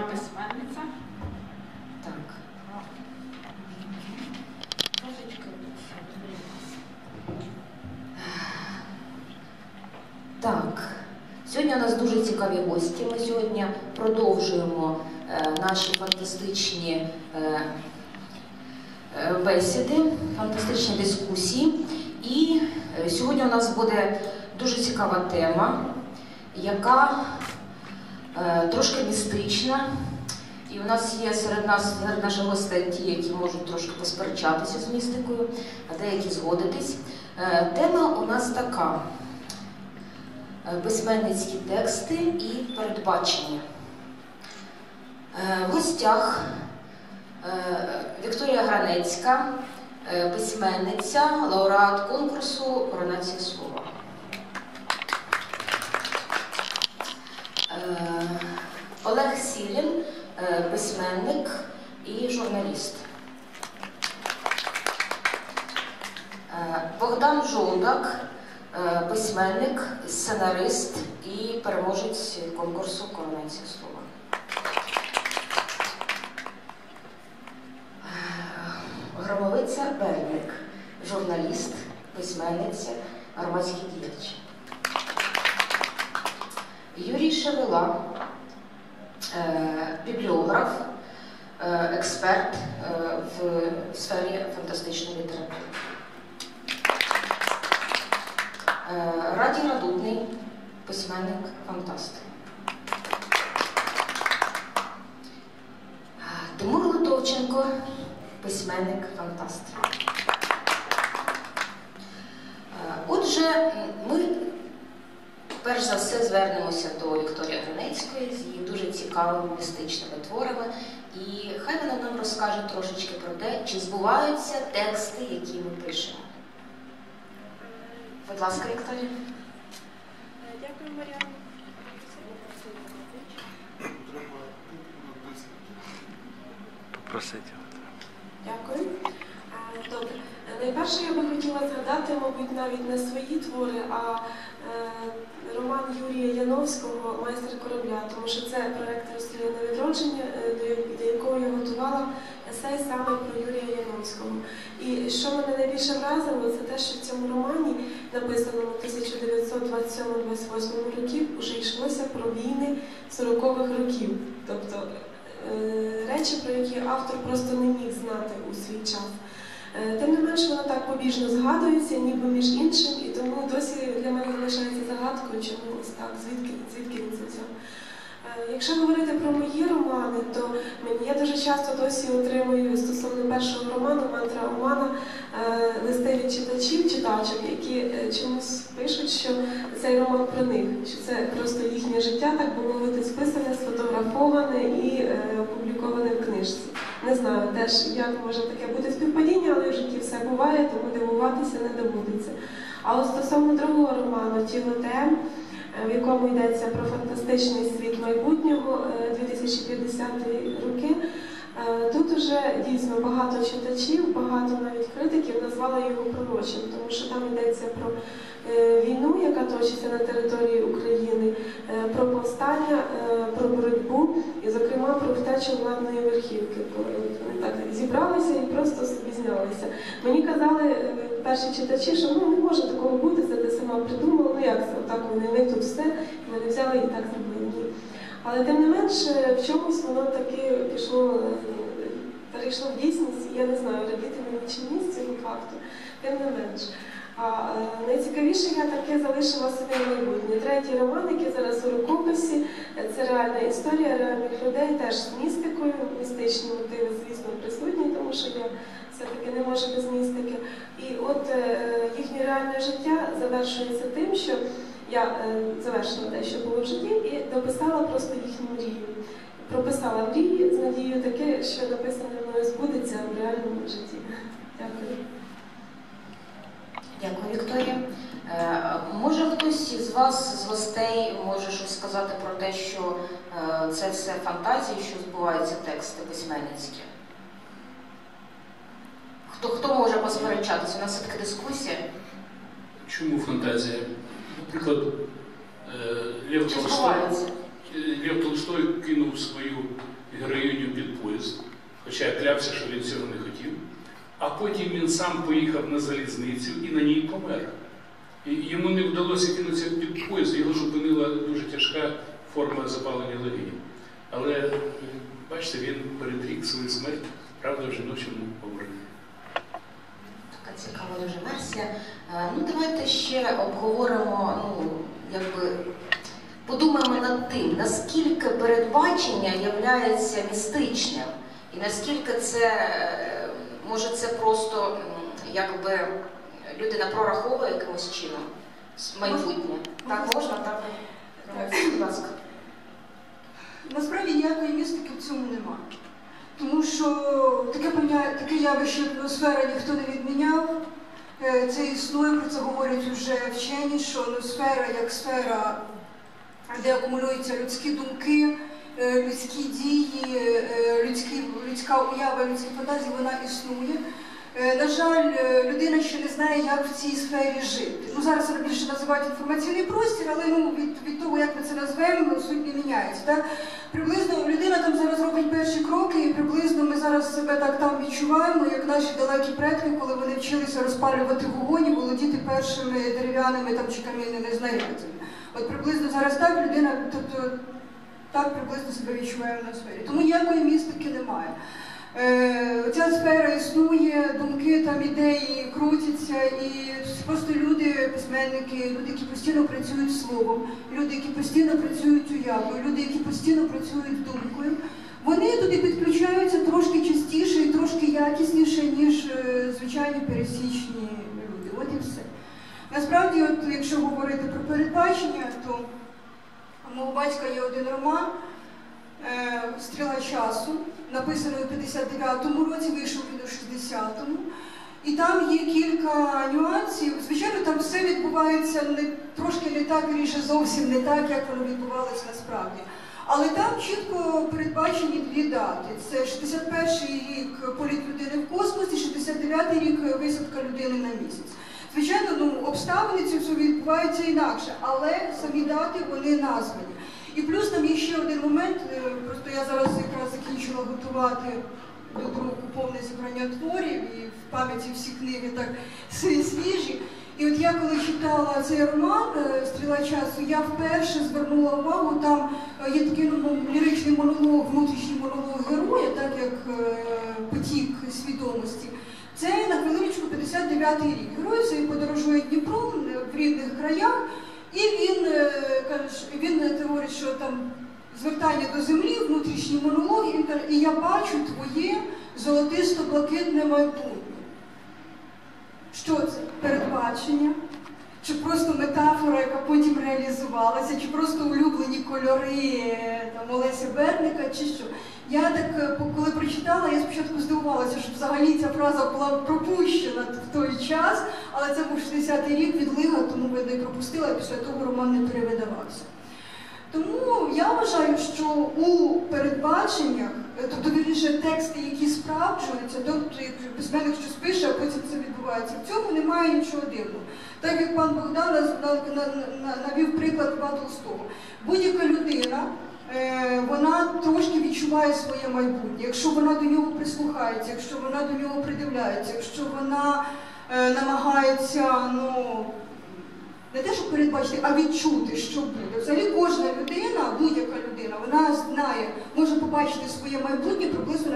письменниця. Так. Так. Сьогодні у нас дуже цікаві гості. Ми сьогодні продовжуємо е, наші фантастичні е, е, бесіди, фантастичні дискусії. І е, сьогодні у нас буде дуже цікава тема, яка трошки містична. І в нас є серед нас серед наших гостей ті, які можуть трошки посперечатися з містикою, а деякі згодитись. Е, Тема у нас така: Е, письменницькі тексти і передбачення. Е, В гостях е, Вікторія Гранецька, е, письменниця, лауреат конкурсу Коронація слова. Е, Олег е, письменник і журналіст. Е, Богдан Жолдак, е, письменник, сценарист і переможець конкурсу Коронація слова. Громовиця Берник, журналіст, письменниця, громадський діяч. Юрій Шевела, е, бібліограф, е, експерт е, в сфері фантастичної літератури. Е, Радій Радутний, письменник, фантаст. Е, Тимур Литовченко, письменник, фантаст. Отже, ми перш за все звернемося до Вікторії Гранецької з її дуже цікавими містичними творами. І хай вона нам розкаже трошечки про те, чи збуваються тексти, які ми пишемо. Будь ласка, Вікторія. Дякую, Мар'яна. Просити. Дякую. Е, Добре. Найперше я би хотіла згадати, мабуть, навіть не свої твори, а роман Юрія Яновського Майстер корабля, тому що це проект розстріляне відродження, е, до якого я готувала есей саме про Юрія Яновського. І що мене найбільше вразило, це те, що в цьому романі, написаному 1927-28 років, вже йшлося про війни 40-х років. Тобто е, речі, про які автор просто не міг знати у свій час. Е, Тим не менш, воно так побіжно згадується, ніби між іншим, і тому досі для мене залишається загадкою, чому ось так, звідки, звідки він це взяв. Е, Якщо говорити про мої романи, то я дуже часто досі отримую стосовно першого роману Мантра Омана е, листи від читачів, читачок, які чомусь пишуть, що цей роман про них, що це просто їхнє життя, так би мовити, списане, сфотографоване і опубліковане в книжці. Не знаю теж, як може таке бути співпадіння, але в житті все буває, тому дивуватися не доводиться. А от стосовно другого роману Тіло тем, в якому йдеться про фантастичний світ майбутнього е, 2050 роки. Е, Тут уже дійсно багато читачів, багато навіть критиків назвали його пророчим, тому що там йдеться про е, війну, яка точиться на території України, е, про повстання, е, про боротьбу і, владної верхівки, коли вони так зібралися і просто собі знялися. Мені казали е, перші читачі, що ну не може такого бути, це ти сама придумала. Ну як це? Отак вони тут все, і вони взяли і так зробили. Але тим не менш, е, в чомусь воно таки пішло, е, перейшло в дійсність, я не знаю, радіти мені чи ні з цього факту, тим не менш. А е, найцікавіше я таке залишила собі в майбутнє. Третій роман, який зараз у рукописі, е, це реальна історія реальних людей, теж з містикою. Містичні мотиви, звісно, присутні, тому що я все-таки не можу без містики. І от е, їхнє реальне життя завершується тим, що я завершила те, що було в житті, і дописала просто їхню мрію. Прописала мрії з надією таке, що написане мною збудеться в реальному житті. Дякую. Дякую, Вікторія. Е, Може хтось із вас, з гостей, може щось сказати про те, що е, це все фантазії, що збуваються тексти письменницькі? Хто, хто може посперечатися? У нас все-таки дискусія. Чому фантазія? Наприклад, е, Лев Толстой? Лев Толстой кинув свою хоча я клявся, що він цього не хотів. А потім він сам поїхав на залізницю і на ній помер. І йому не вдалося кинутися під поїзд, його зупинила дуже тяжка форма запалення легенів. Але е, бачите, він передрік свою смерть, правда, в жіночому образі. Така цікава дуже версія. Е, Ну, давайте ще обговоримо, ну, якби подумаємо над тим, наскільки передбачення є містичним, і наскільки це, е, може, це просто якби людина прораховує якимось чином майбутнє. Так, можна? Так, будь ласка. Насправді ніякої містики в цьому нема. Тому що таке таке явище атмосфера ніхто не відміняв. Е, Це існує, про це говорять вже вчені, що атмосфера як сфера, де акумулюються людські думки, людські дії, е, людські, людська уява, людські фантазії, вона існує. Е, На жаль, е, людина ще не знає, як в цій сфері жити. Ну зараз це більше називають інформаційний простір, але ну від, від того, як ми це назвемо, суть не міняється. Так? Приблизно людина там зараз робить перші кроки, і приблизно ми зараз себе так там відчуваємо, як наші далекі предки, коли вони вчилися розпалювати вогонь і володіти першими дерев'яними там чи кам'яними знаряддями. От приблизно зараз так людина, тобто так приблизно себе відчуває в сфері. Тому ніякої містики немає. Е, Ця сфера існує, думки там ідеї крутяться, і просто люди, письменники, люди, які постійно працюють словом, люди, які постійно працюють уявою, люди, які постійно працюють думкою, вони туди підключаються трошки частіше і трошки якісніше, ніж е, звичайні пересічні люди. От і все. Насправді, от, якщо говорити про передбачення, то мого батька є один роман е, Стріла часу, написаний у 59-му році, вийшов він у 60-му. І там є кілька нюансів. Звичайно, там все відбувається не, трошки не так, вірніше, зовсім не так, як воно відбувалося насправді. Але там чітко передбачені дві дати: це 61-й рік політ людини в космосі, 69-й рік висадка людини на місяць. Звичайно, ну обставини ці все відбуваються інакше, але самі дати вони названі. І плюс там є ще один момент, е, просто я зараз якраз закінчила готувати до друку повне зібрання творів і в пам'яті всі книги так свіжі. І от я коли читала цей роман е, Стріла часу, я вперше звернула увагу, там е, є такий ну, ліричний монолог, внутрішній монолог героя, так як потік свідомості. Це на хвилиночку 59-й рік. Герой цей подорожує Дніпром е, в рідних краях, і він е, він е, говорить, що там звертання до землі, внутрішній монолог, каже, і я бачу твоє золотисто-блакитне майбутнє. Що це? Передбачення? Чи просто метафора, яка потім реалізувалася, чи просто улюблені кольори е, там, Олеся Берника, чи що? Я так, е, коли прочитала, я спочатку здивувалася, що взагалі ця фраза була пропущена в той час, але це був 60-й рік відлига, тому видно і пропустила, після того роман не перевидавався. Тому я вважаю, що у передбаченнях, е, тобто вірніше тексти, які справджуються, тобто письменник щось пише, а потім це відбувається. В цьому немає нічого дивного. Так як пан Богдан навів приклад Льва Толстого. Будь-яка людина. е, Вона трошки відчуває своє майбутнє, якщо вона до нього прислухається, якщо вона до нього придивляється, якщо вона е, намагається ну, не те, щоб передбачити, а відчути, що буде. Взагалі кожна людина, будь-яка людина, вона знає, може побачити своє майбутнє приблизно